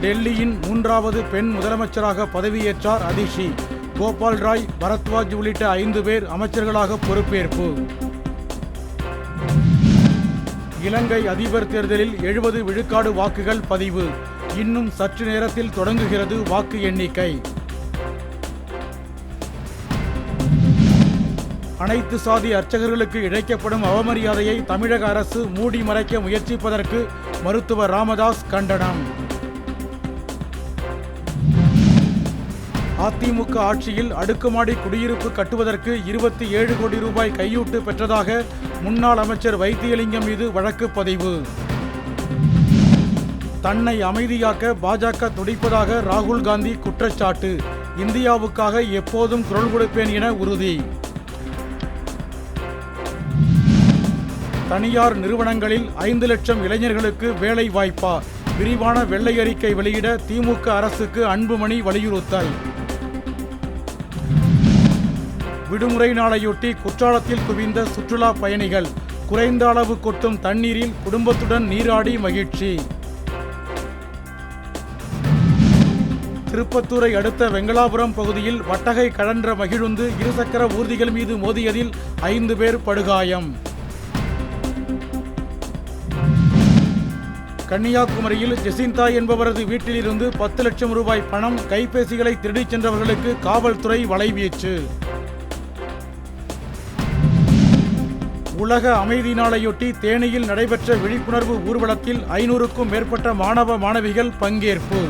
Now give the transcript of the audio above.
டெல்லியின் மூன்றாவது பெண் முதலமைச்சராக பதவியேற்றார் அதிஷி. கோபால் ராய் பரத்வாஜ் உள்ளிட்ட ஐந்து பேர் அமைச்சர்களாக பொறுப்பேற்பு. இலங்கை அதிபர் தேர்தலில் எழுபது விழுக்காடு வாக்குகள் பதிவு. இன்னும் சற்று நேரத்தில் தொடங்குகிறது வாக்கு எண்ணிக்கை. அனைத்து சாதி அர்ச்சகர்களுக்கு இழைக்கப்படும் அவமரியாதையை தமிழக அரசு மூடி மறைக்க முயற்சிப்பதற்கு மருத்துவர் ராமதாஸ் கண்டனம். அதிமுக ஆட்சியில் அடுக்குமாடி குடியிருப்பு கட்டுவதற்கு இருபத்தி ஏழு கோடி ரூபாய் கையூட்டு பெற்றதாக முன்னாள் அமைச்சர் வைத்தியலிங்கம் மீது வழக்கு பதிவு. தன்னை அமைதியாக்க பாஜக துடிப்பதாக ராகுல் காந்தி குற்றச்சாட்டு. இந்தியாவுக்காக எப்போதும் குரல் கொடுப்பேன் என உறுதி. தனியார் நிறுவனங்களில் ஐந்து லட்சம் இளைஞர்களுக்கு வேலை வாய்ப்பா? விரிவான வெள்ளை அறிக்கை வெளியிட திமுக அரசுக்கு அன்புமணி வலியுறுத்தல். விடுமுறை நாளையொட்டி குற்றாலத்தில் குவிந்த சுற்றுலா பயணிகள் குறைந்த அளவு கொட்டும் தண்ணீரில் குடும்பத்துடன் நீராடி மகிழ்ச்சி. திருப்பத்தூரை அடுத்த வெங்களாபுரம் பகுதியில் வட்டகை கழன்ற மகிழுந்து இருசக்கர ஊர்திகள் மீது மோதியதில் ஐந்து பேர் படுகாயம். கன்னியாகுமரியில் ஜெசிந்தா என்பவரது வீட்டிலிருந்து பத்து லட்சம் ரூபாய் பணம் கைபேசிகளை திருடிச் சென்றவர்களுக்கு காவல்துறை வலைவீச்சு. உலக அமைதி நாளையொட்டி தேனியில் நடைபெற்ற விழிப்புணர்வு ஊர்வலத்தில் ஐநூறுக்கும் மேற்பட்ட மாணவ மாணவிகள் பங்கேற்பு.